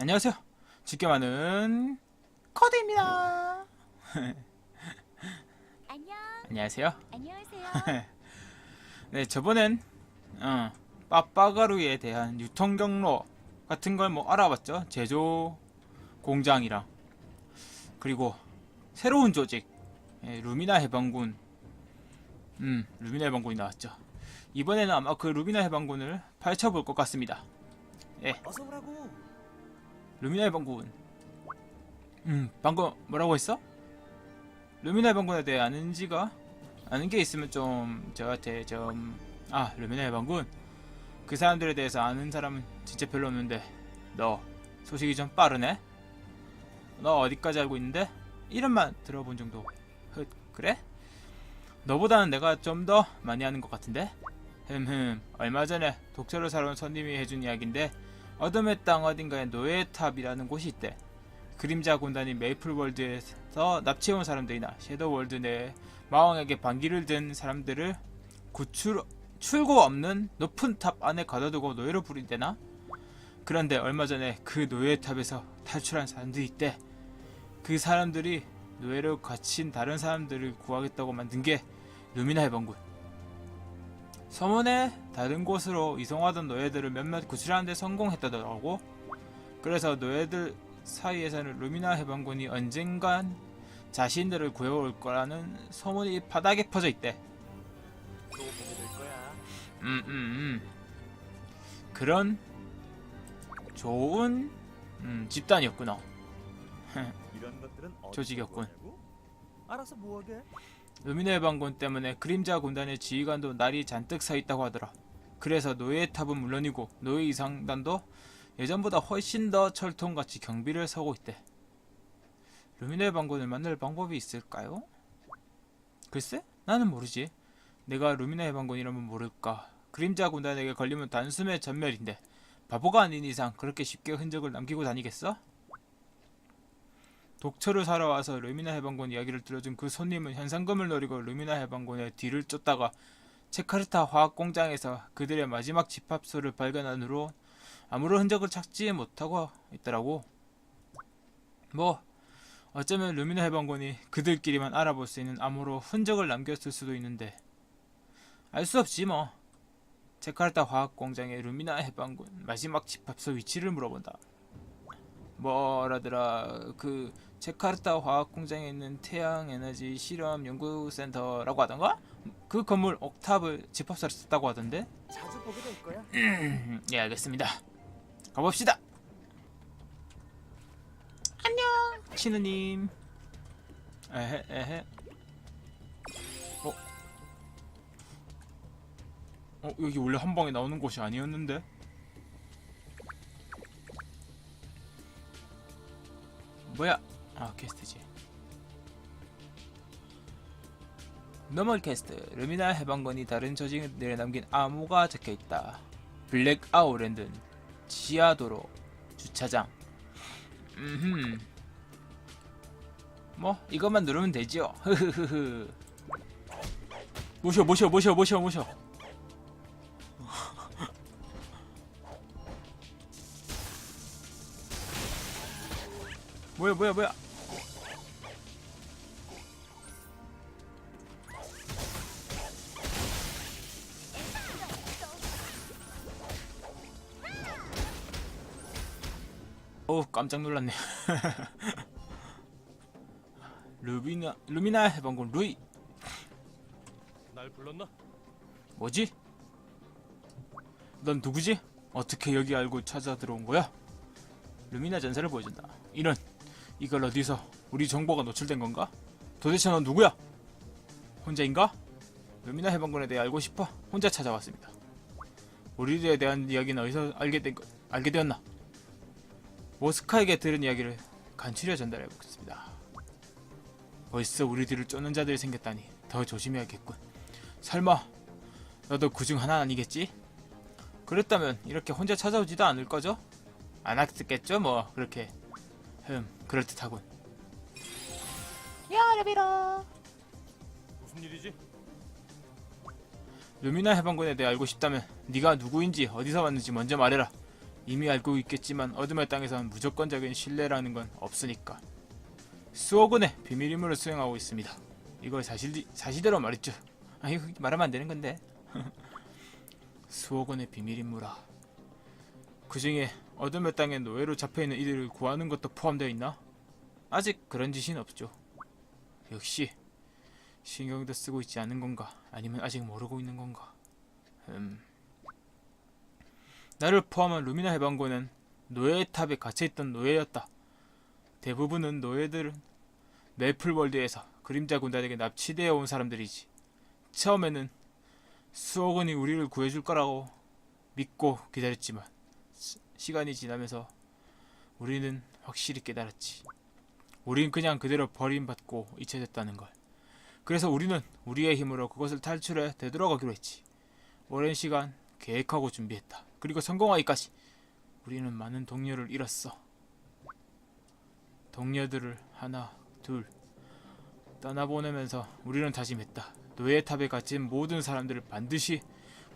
안녕하세요. 직겸하는 커드입니다. 안녕. 안녕하세요. 안녕하세요. 네, 저번엔 어, 빠빠가루에 대한 유통 경로 같은 걸 뭐 알아봤죠. 제조 공장이랑 그리고 새로운 조직 예, 루미나 해방군. 음, 루미나 해방군이 나왔죠. 이번에는 아마 그 루미나 해방군을 파헤쳐볼 것 같습니다. 어서 오라고. 루미나 해방군. 음, 방금 뭐라고 했어? 루미나 해방군에 대해 아는지가 아는 게 있으면 좀 저한테 좀 아, 루미나 해방군. 그 사람들에 대해서 아는 사람은 진짜 별로 없는데 너 소식이 좀 빠르네. 너 어디까지 알고 있는데? 이름만 들어본 정도. 흑, 그래? 너보다는 내가 좀 더 많이 아는 것 같은데? 흠흠, 얼마 전에 독서를 사러 온 손님이 해준 이야기인데 어둠의 땅 어딘가에 노예탑이라는 곳이 있대. 그림자 군단이 메이플 월드에서 납치해온 사람들이나 섀도우 월드 내 마왕에게 반기를 든 사람들을 구출 출구 없는 높은 탑 안에 가둬두고 노예로 부린대나? 그런데 얼마 전에 그 노예탑에서 탈출한 사람들이 있대. 그 사람들이 노예로 갇힌 다른 사람들을 구하겠다고 만든 게 루미나 해방군. 서문에 다른 곳으로 이송하던 노예들을 몇몇 구출하는 데 성공했다더라고. 그래서 노예들 사이에서는 루미나 해방군이 언젠간 자신들을 구해올 거라는 소문이 바닥에 퍼져 있대. 음, 음, 음. 그런 좋은 음, 집단이었구나. 조직이었군. 알아서 뭐하게? 루미나 해방군 때문에 그림자 군단의 지휘관도 날이 잔뜩 서 있다고 하더라. 그래서 노예 탑은 물론이고 노예 이상단도 예전보다 훨씬 더 철통같이 경비를 서고 있대. 루미나 해방군을 만날 방법이 있을까요? 글쎄? 나는 모르지. 내가 루미나 해방군이라면 모를까. 그림자 군단에게 걸리면 단숨에 전멸인데 바보가 아닌 이상 그렇게 쉽게 흔적을 남기고 다니겠어? 독초를 사러 와서 루미나 해방군 이야기를 들어준 그 손님은 현상금을 노리고 루미나 해방군의 뒤를 쫓다가 체카르타 화학 공장에서 그들의 마지막 집합소를 발견한 후로 아무런 흔적을 찾지 못하고 있더라고. 뭐 어쩌면 루미나 해방군이 그들끼리만 알아볼 수 있는 암호로 흔적을 남겼을 수도 있는데 알 수 없지 뭐. 체카르타 화학 공장의 루미나 해방군 마지막 집합소 위치를 물어본다. 뭐라더라 그 제카르타 화학 공장에 있는 태양 에너지 실험 연구센터라고 하던가? 그 건물 옥탑을 집합사로 썼다고 하던데? 자주 보게 될 거야. 예 알겠습니다. 가봅시다. 안녕. 신우님. 에헤 에헤. 어? 어 여기 원래 한 방에 나오는 곳이 아니었는데? 뭐야 아 퀘스트지. 너멀 퀘스트. 루미나 해방군이 다른 조직들에 남긴 암호가 적혀있다. 블랙 아우랜드 지하도로 주차장. 음흠. 뭐 이것만 누르면 되지요. 흐흐흐흐. 모셔 모셔 모셔 모셔 모셔. 뭐야 뭐야 뭐야 깜짝 놀랐네 루미나 루미나 해방군 루이 날 불렀나? 뭐지? 넌 누구지? 어떻게 여기 알고 찾아 들어온 거야? 루미나 전사를 보여준다. 이런 이걸 어디서 우리 정보가 노출된 건가? 도대체 넌 누구야? 혼자인가? 루미나 해방군에 대해 알고 싶어 혼자 찾아왔습니다. 우리들에 대한 이야기는 어디서 알게 된 거, 알게 되었나? 모스카에게 들은 이야기를 간추려 전달해 보겠습니다. 벌써 우리들을 쫓는 자들이 생겼다니 더 조심해야겠군. 설마 너도 그 중 하나 아니겠지? 그랬다면 이렇게 혼자 찾아오지도 않을 거죠? 안 왔겠죠 뭐 그렇게 흠 그럴듯하군 야르비라 무슨 일이지? 루미나 해방군에 대해 알고 싶다면 네가 누구인지 어디서 왔는지 먼저 말해라 이미 알고 있겠지만 어둠의 땅에선 무조건적인 신뢰라는 건 없으니까. 수호군의 비밀 임무를 수행하고 있습니다. 이걸 사실 사실대로 말했죠. 아 이거 말하면 안 되는 건데. 수호군의 비밀 임무라. 그 중에 어둠의 땅에 노예로 잡혀 있는 이들을 구하는 것도 포함되어 있나? 아직 그런 지시는 없죠. 역시 신경도 쓰고 있지 않은 건가? 아니면 아직 모르고 있는 건가? 음. 나를 포함한 루미나 해방군은 노예의 탑에 갇혀있던 노예였다. 대부분은 노예들은 메플월드에서 그림자 군단에게 납치되어 온 사람들이지. 처음에는 수호군이 우리를 구해줄 거라고 믿고 기다렸지만 시, 시간이 지나면서 우리는 확실히 깨달았지. 우린 그냥 그대로 버림받고 잊혀졌다는 걸. 그래서 우리는 우리의 힘으로 그것을 탈출해 되돌아가기로 했지. 오랜 시간 계획하고 준비했다. 그리고 성공하기까지 우리는 많은 동료를 잃었어. 동료들을 하나, 둘 떠나보내면서 우리는 다짐했다. 노예 탑에 갇힌 모든 사람들을 반드시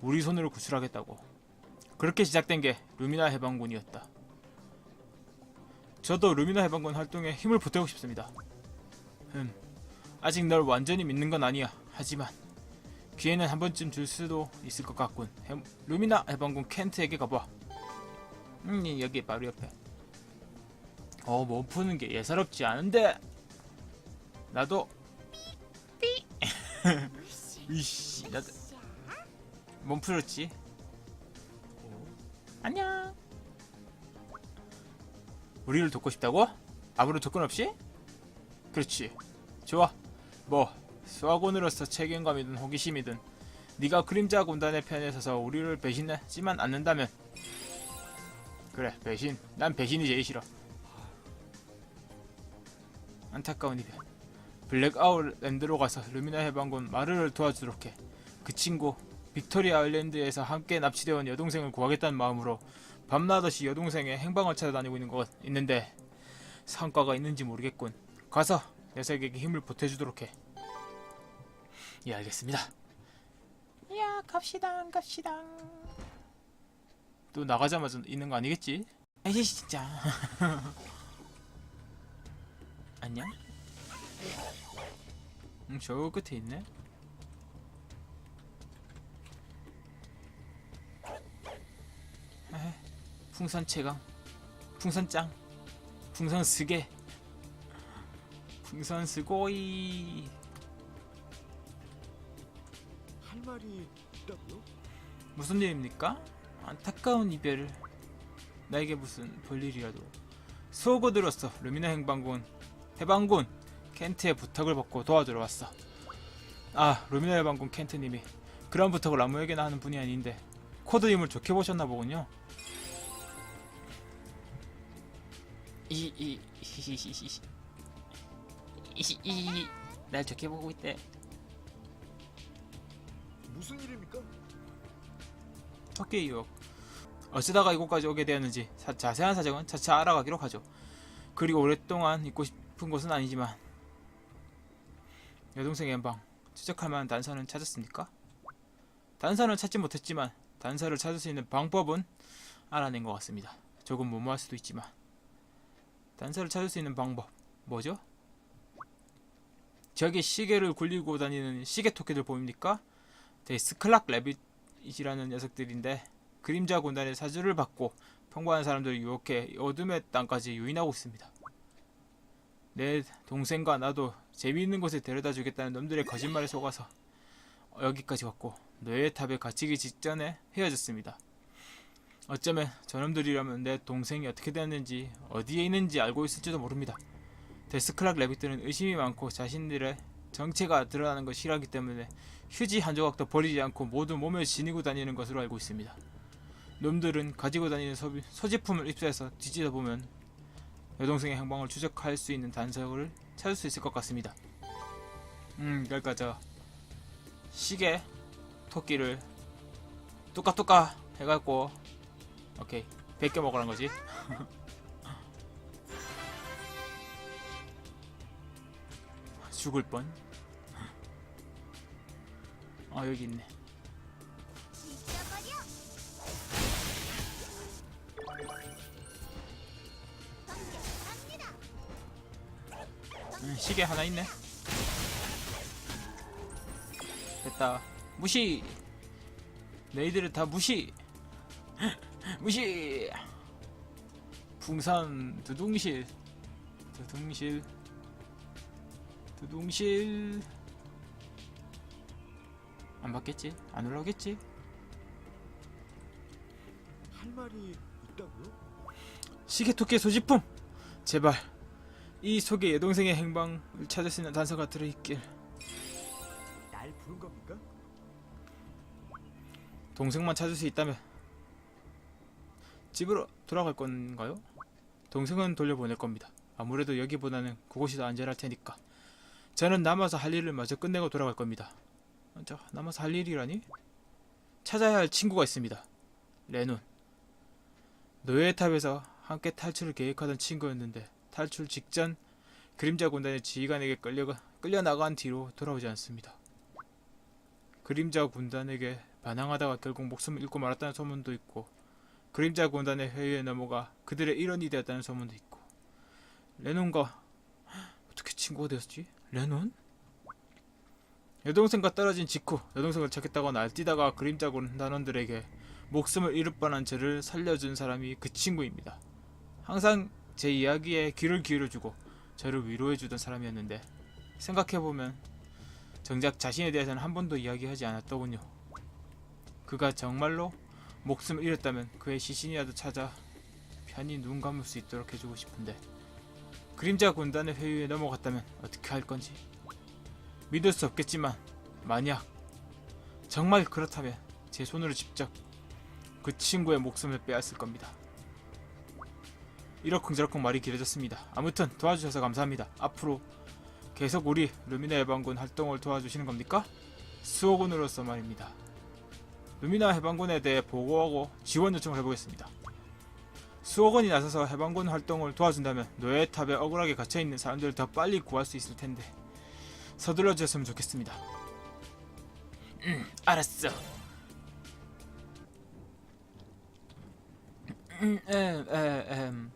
우리 손으로 구출하겠다고. 그렇게 시작된 게 루미나 해방군이었다. 저도 루미나 해방군 활동에 힘을 보태고 싶습니다. 음, 아직 널 완전히 믿는 건 아니야. 하지만 기회는 한 번쯤 줄 수도 있을 것 같군. 해, 루미나 해방군 켄트에게 가봐. 음, 여기 바로 옆에. 어, 몸 푸는 게 예사롭지 않은데. 나도 삐. 이씨, 나도 몸 풀었지. 안녕. 우리를 돕고 싶다고? 아무런 조건 없이? 그렇지. 좋아. 뭐 수학원으로서 책임감이든 호기심이든 네가 그림자 군단의 편에 서서 우리를 배신하지만 않는다면 그래 배신. 난 배신이 제일 싫어. 안타까운 이별. 블랙아웃 랜드로 가서 루미나 해방군 마르를 도와주도록 해. 그 친구 빅토리아 아일랜드에서 함께 납치되어 온 여동생을 구하겠다는 마음으로 밤낮없이 여동생의 행방을 찾아다니고 있는 것 있는데 성과가 있는지 모르겠군. 가서 녀석에게 힘을 보태주도록 해. 예, 알겠습니다. 야, 갑시다, 갑시다. 또 나가자마자 있는 거 아니겠지? 에이, 진짜. 안녕? 응, 저 끝에 있네. 에이, 풍선 채광, 풍선 짱, 풍선 쓰게, 풍선 쓰고이. 말이 있다고요? 무슨 일입니까? 안타까운 이별을 나에게 무슨 볼일이라도. 수호고들로서 루미나 행방군 해방군 켄트의 부탁을 받고 도와주러 왔어. 아 루미나 해방군 켄트님이 그런 부탁을 아무에게나 하는 분이 아닌데 코드님을 좋게 보셨나 보군요. 이이이이이이날 좋게 보고 있대 무슨 일입니까? 토끼 유혹 어쩌다가 이곳까지 오게 되었는지 사- 자세한 사정은 차차 알아가기로 하죠. 그리고 오랫동안 있고 싶은 곳은 아니지만 여동생 연방 추적할 만한 단서는 찾았습니까? 단서는 찾지 못했지만 단서를 찾을 수 있는 방법은 알아낸 것 같습니다. 조금 무모할 수도 있지만 단서를 찾을 수 있는 방법 뭐죠? 저기 시계를 굴리고 다니는 시계 토끼들 보입니까? 데스클락 레빗이라는 녀석들인데 그림자 군단의 사주를 받고 평범한 사람들을 유혹해 어둠의 땅까지 유인하고 있습니다. 내 동생과 나도 재미있는 곳에 데려다 주겠다는 놈들의 거짓말에 속아서 여기까지 왔고 뇌의 탑에 갇히기 직전에 헤어졌습니다. 어쩌면 저놈들이라면 내 동생이 어떻게 되었는지 어디에 있는지 알고 있을지도 모릅니다. 데스클락 레빗들은 의심이 많고 자신들의 정체가 드러나는 걸 싫어하기 때문에 휴지 한 조각도 버리지 않고 모두 몸에 지니고 다니는 것으로 알고 있습니다. 놈들은 가지고 다니는 소비, 소지품을 입수해서 뒤지다 보면 여동생의 행방을 추적할 수 있는 단서를 찾을 수 있을 것 같습니다. 음, 그러니까 저 시계 토끼를 뚜까뚜까 해갖고 오케이 베껴 먹으란 거지. 죽을 뻔. 아 여기 있네. 음, 시계 하나 있네. 됐다. 무시! 너희들을 다 무시! 무시! 풍산 두둥실. 두둥실. 두둥실. 안 받겠지? 안 올라오겠지? 할 말이 있다고요? 시계 토끼 소지품 제발 이 속에 여동생의 행방을 찾을 수 있는 단서가 들어있길 날 부른 겁니까? 동생만 찾을 수 있다면 집으로 돌아갈 건가요? 동생은 돌려보낼 겁니다 아무래도 여기보다는 그곳이 더 안전할 테니까 저는 남아서 할 일을 마저 끝내고 돌아갈 겁니다 어, 저 남아서 할 일이라니? 찾아야 할 친구가 있습니다 레논 노예탑에서 함께 탈출을 계획하던 친구였는데 탈출 직전 그림자 군단의 지휘관에게 끌려가 끌려 나간 뒤로 돌아오지 않습니다. 그림자 군단에게 반항하다가 결국 목숨을 잃고 말았다는 소문도 있고 그림자 군단의 회유에 넘어가 그들의 일원이 되었다는 소문도 있고 레논과 어떻게 친구가 되었지? 레논? 여동생과 떨어진 직후 여동생을 찾겠다고 날뛰다가 그림자 군 단원들에게 목숨을 잃을 뻔한 저를 살려준 사람이 그 친구입니다. 항상 제 이야기에 귀를 기울여주고 저를 위로해주던 사람이었는데 생각해보면 정작 자신에 대해서는 한 번도 이야기하지 않았더군요. 그가 정말로 목숨을 잃었다면 그의 시신이라도 찾아 편히 눈 감을 수 있도록 해주고 싶은데 그림자 군단의 회유에 넘어갔다면 어떻게 할 건지 믿을 수 없겠지만 만약 정말 그렇다면 제 손으로 직접 그 친구의 목숨을 빼앗을 겁니다. 이러쿵저러쿵 말이 길어졌습니다. 아무튼 도와주셔서 감사합니다. 앞으로 계속 우리 루미나 해방군 활동을 도와주시는 겁니까? 수호군으로서 말입니다. 루미나 해방군에 대해 보고하고 지원 요청을 해보겠습니다. 수호군이 나서서 해방군 활동을 도와준다면 노예탑에 억울하게 갇혀있는 사람들을 더 빨리 구할 수 있을 텐데 서둘러 주셨으면 좋겠습니다. 음, 알았어. 음, 에, 에, 엠.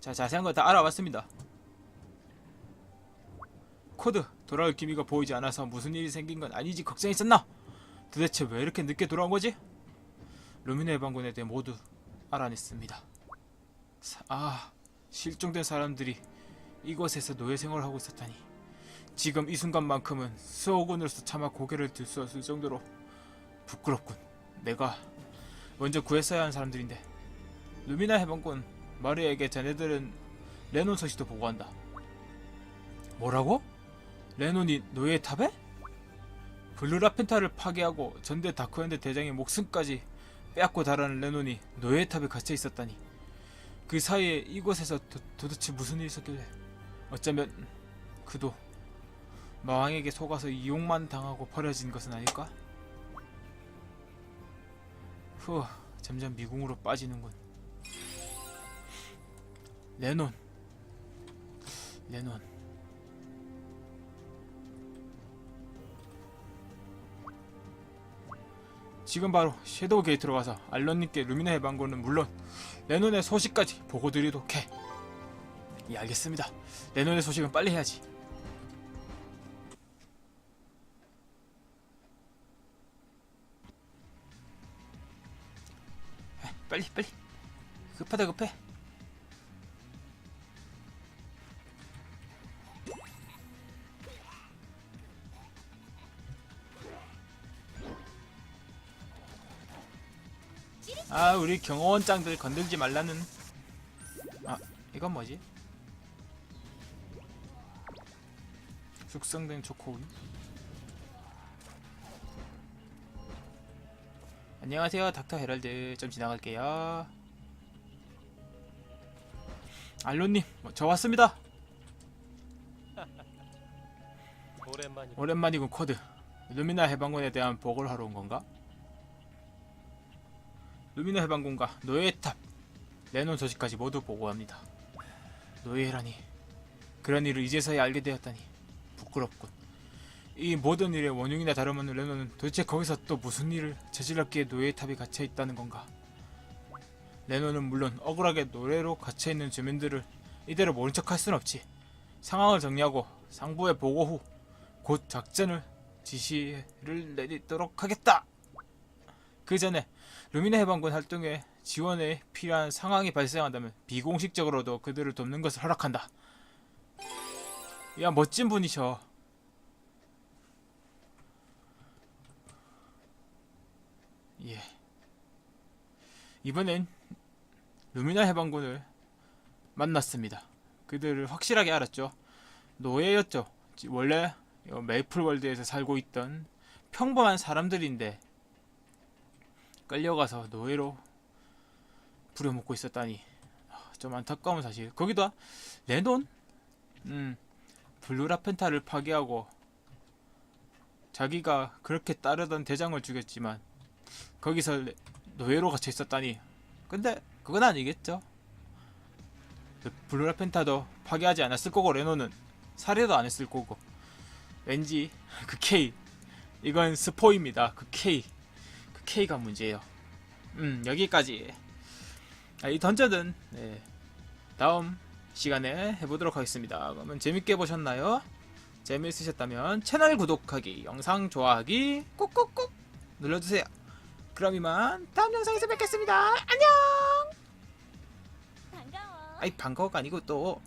자, 자세한 거 다 알아봤습니다. 코드, 돌아올 기미가 보이지 않아서 무슨 일이 생긴 건 아니지 걱정했었나? 도대체 왜 이렇게 늦게 돌아온 거지? 루미네 해방군에 대해 모두 알아냈습니다. 사- 아, 실종된 사람들이 이곳에서 노예 생활을 하고 있었다니. 지금 이 순간만큼은 수호군으로서 차마 고개를 들 수 없을 정도로 부끄럽군. 내가 먼저 구했어야 하는 사람들인데. 루미나 해방군 마리에게 자네들은 레논 서식도 보고한다. 뭐라고? 레논이 노예 탑에? 블루라펜타를 파괴하고 전대 다크핸드 대장의 목숨까지 빼앗고 달하는 레논이 노예 탑에 갇혀 있었다니. 그 사이에 이곳에서 도, 도대체 무슨 일이 있었길래? 어쩌면 그도 마왕에게 속아서 이용만 당하고 버려진 것은 아닐까? 후, 점점 미궁으로 빠지는군. 레논 레논 지금 바로 섀도우 게이트로 가서 알런님께 루미나 해방군은 물론 레논의 소식까지 보고 드리도록 해. 예 알겠습니다. 레논의 소식은 빨리 해야지. 빨리 빨리 급하다 급해. 아 우리 경호원장들 건들지 말라는 아 이건 뭐지? 숙성된 초코우유 안녕하세요 닥터 헤럴드 좀 지나갈게요 알로님 뭐, 저 왔습니다 오랜만이 오랜만이군 코드 루미나 해방군에 대한 보고를 하러 온 건가? 루미나 해방군과 노예탑 레논 소식까지 모두 보고합니다. 노예라니 그런 일을 이제서야 알게 되었다니 부끄럽군. 이 모든 일의 원흉이나 다름없는 레논은 도대체 거기서 또 무슨 일을 저질렀기에 노예탑에 갇혀 있다는 건가? 레논은 물론 억울하게 노예로 갇혀 있는 주민들을 이대로 모른 척할 순 없지. 상황을 정리하고 상부에 보고 후 곧 작전을 지시를 내리도록 하겠다. 그 전에 루미네 해방군 활동에 지원에 필요한 상황이 발생한다면 비공식적으로도 그들을 돕는 것을 허락한다. 야 멋진 분이셔. 예. 이번엔 루미나 해방군을 만났습니다. 그들을 확실하게 알았죠. 노예였죠. 지- 원래 요 메이플 월드에서 살고 있던 평범한 사람들인데 끌려가서 노예로 부려먹고 있었다니 아, 좀 안타까운 사실. 거기다 레논, 음, 블루라펜타를 파괴하고 자기가 그렇게 따르던 대장을 죽였지만 거기서 레- 노예로 갇혀 있었다니. 근데 그건 아니겠죠. 그 블루라 펜타도 파괴하지 않았을 거고 레노는 살해도 안 했을 거고 왠지 그 K 이건 스포입니다. 그 K 그 K가 문제예요. 음 여기까지 아, 이 던전은 네, 다음 시간에 해보도록 하겠습니다. 그러면 재밌게 보셨나요? 재미있으셨다면 채널 구독하기, 영상 좋아하기 꾹꾹꾹 눌러주세요. 그럼 이만 다음 영상에서 뵙겠습니다. 안녕. 반가워. 아이 반가워가 아니고 또